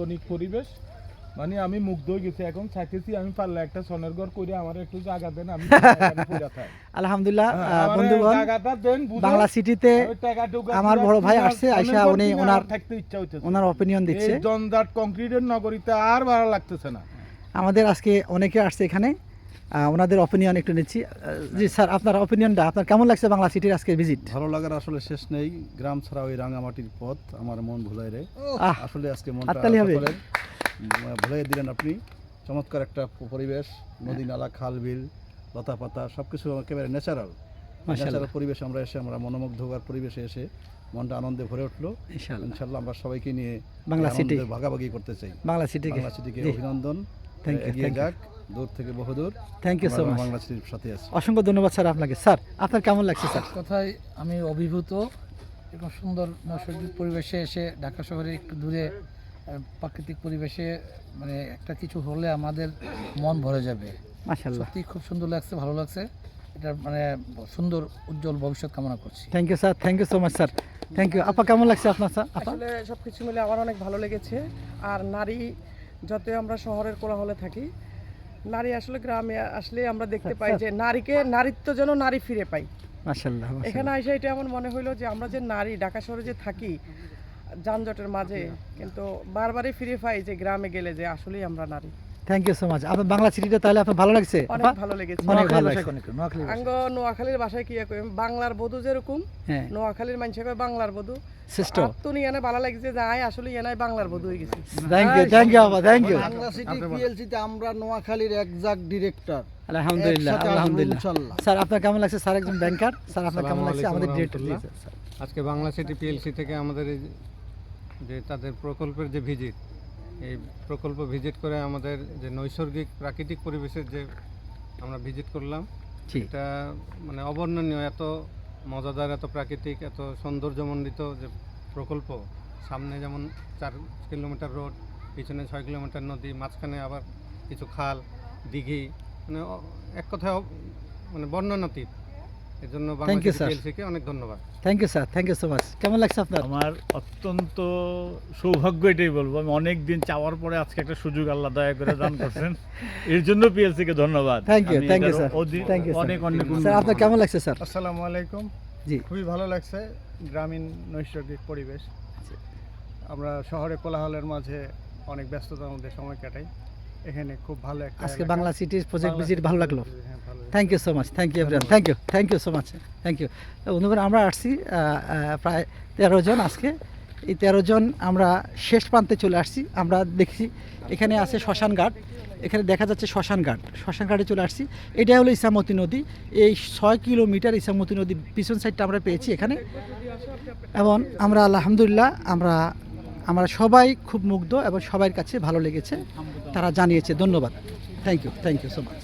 নান্দনিক পরিবেশ। মানে আমি মুগ্ধ হয়ে গেছি। এখন চাইতেছি আমি পারলে একটা সনের ঘর করে আমার একটু জায়গা দেন আমি। আলহামদুলিল্লাহ হ্যাঁ, বন্ধুগণ। বাংলা সিটিতে আমার বড় ভাই আসছে, আয়শা উনি ওনার- থাকতে ইচ্ছা হচ্ছে ওনার অপিনিয়ন দিচ্ছে। জঞ্জাট কংক্রিটের নগরীতে আর ভালো লাগতেছে না। আমাদের আজকে অনেকে আসছে এখানে। ওনাদের অপিনিয়ন একটু নিচ্ছি। জি স্যার আপনার অপিনিয়নটা আপনার কেমন লাগছে বাংলা সিটির আজকে ভিজিট ভালো লাগার আসলে শেষ নেই। গ্রাম ছাড়া ওই রাঙামাটির পথ আমার মন ভুলাই রে। আসলে আজকে মনটা হবে। ভুলাই দিলেন আপনি। চমৎকার একটা পরিবেশ নদী নালা খাল বিল লতা পাতা সব কিছু একেবারে ন্যাচারাল ন্যাচারাল পরিবেশ আমরা এসে আমরা মনোমুগ্ধকর পরিবেশে এসে মনটা আনন্দে ভরে উঠল। ইনশাল্লাহ আমরা সবাইকে নিয়ে বাংলা সিটি ভাগাভাগি করতে চাই। বাংলা সিটিকে বাংলা সিটিকে। অভিনন্দন। Thank you, এগিয়ে thank যাক। দূর থেকে বহুদূর থ্যাংক ইউ সো মাচ বাংলা সিটির সাথে আছি। অসংখ্য ধন্যবাদ স্যার আপনাকে। স্যার আপনার কেমন লাগছে স্যার? কথায় আমি অভিভূত। এরকম সুন্দর নৈসর্গিক পরিবেশে এসে ঢাকা শহরে একটু দূরে প্রাকৃতিক পরিবেশে মানে একটা কিছু হলে আমাদের মন ভরে যাবে। মাশাআল্লাহ। সত্যি খুব সুন্দর লাগছে ভালো লাগছে। এটা মানে সুন্দর উজ্জ্বল ভবিষ্যৎ কামনা করছি। Thank you sir thank you so much sir thank you আপা কেমন লাগছে আপনার স্যার আসলে সব কিছু মিলে আমার অনেক ভালো লেগেছে। আর নারী যতই আমরা শহরের কোলাহলে থাকি নারী আসলে গ্রামে আসলে আমরা দেখতে পাই যে নারীকে নারীত্ব যেন নারী ফিরে পাই মাশাআল্লাহ এখানে আসে এটা এমন মনে হইল যে আমরা যে নারী ঢাকা শহরে যে থাকি যানজটের মাঝে কিন্তু বারবারই ফিরে পাই যে গ্রামে গেলে যে আসলেই আমরা নারী। থ্যাংক ইউ সো মাচ আপনার বাংলা সিটিটা তাহলে আপনার ভালো লাগছে? অনেক ভালো লেগেছে। অনেক ভালো লাগছে। আঙ্গ নোয়াখালীর ভাষায় কি কই বাংলার বধূ যেরকম হ্যাঁ। নোয়াখালীর মানুষে কয় বাংলার বধূ। শ্রেষ্ঠ। তো নিয়ে ভালো লাগছে যে আয় আসলে এনাই বাংলার বধূ হয়ে গেছে। থ্যাংক ইউ থ্যাংক ইউ আপা থ্যাংক ইউ বাংলা সিটি পিএলসিতে আমরা নোয়াখালীর একজাক্ট ডিরেক্টর আলহামদুলিল্লাহ আলহামদুলিল্লাহ। স্যার আপনার কেমন লাগছে? স্যার একজন ব্যাংকার স্যার আপনার কেমন লাগছে? আমাদের ডিরেক্টর। আজকে বাংলা সিটি পিএলসি থেকে আমাদের এই যে তাদের প্রকল্পের যে ভিজিট এই প্রকল্প ভিজিট করে আমাদের যে নৈসর্গিক প্রাকৃতিক পরিবেশের যে আমরা ভিজিট করলাম এটা মানে অবর্ণনীয় এত মজাদার এত প্রাকৃতিক এত সৌন্দর্যমণ্ডিত যে প্রকল্প। সামনে যেমন চার কিলোমিটার রোড পিছনে ছয় কিলোমিটার নদী মাঝখানে আবার কিছু খাল দিঘি মানে এক কথায় মানে বর্ণনাতীত। এর জন্য Thank you, বাংলাদেশ পিএলসিকে অনেক ধন্যবাদ। Thank you sir thank you so much কেমন লাগছে আপনার? আমার অত্যন্ত সৌভাগ্য এটাই বলব। আমি অনেক দিন চাওয়ার পরে আজকে একটা সুযোগ আল্লাহ দয়া করে দান করছেন। এর জন্য পিএলসি কে ধন্যবাদ you, এটার sir. অধি- Thank you, sir. অনেক অনেক স্যার আপনার কেমন লাগছে স্যার আসসালামু আলাইকুম। জি। খুবই ভালো লাগছে গ্রামীণ নৈসর্গিক পরিবেশ। আমরা শহরে কোলাহলের মাঝে অনেক ব্যস্ততার মধ্যে সময় কাটাই। এখানে খুব ভালো একটা আজকে বাংলা সিটির প্রজেক্ট ভিজিট ভালো লাগল। হ্যাঁ, ভালো লাগল। Thank you so much thank you everyone thank you thank you so much thank you বন্ধুগণ, আমরা আসছি প্রায় তেরো জন আজকে। এই তেরো জন আমরা শেষ প্রান্তে চলে আসছি। আমরা দেখছি এখানে আছে শ্মশান ঘাট। এখানে দেখা যাচ্ছে শ্মশান ঘাট। শ্মশান ঘাটে চলে আসছি। এটা হলো ইসামতি নদী। এই ছয় কিলোমিটার ইসামতি নদী পিছন সাইডটা আমরা পেয়েছি এখানে। এবং আমরা আলহামদুলিল্লাহ আমরা আমরা সবাই খুব মুগ্ধ এবং সবার কাছে ভালো লেগেছে। তারা জানিয়েছে। ধন্যবাদ। Thank you thank you so much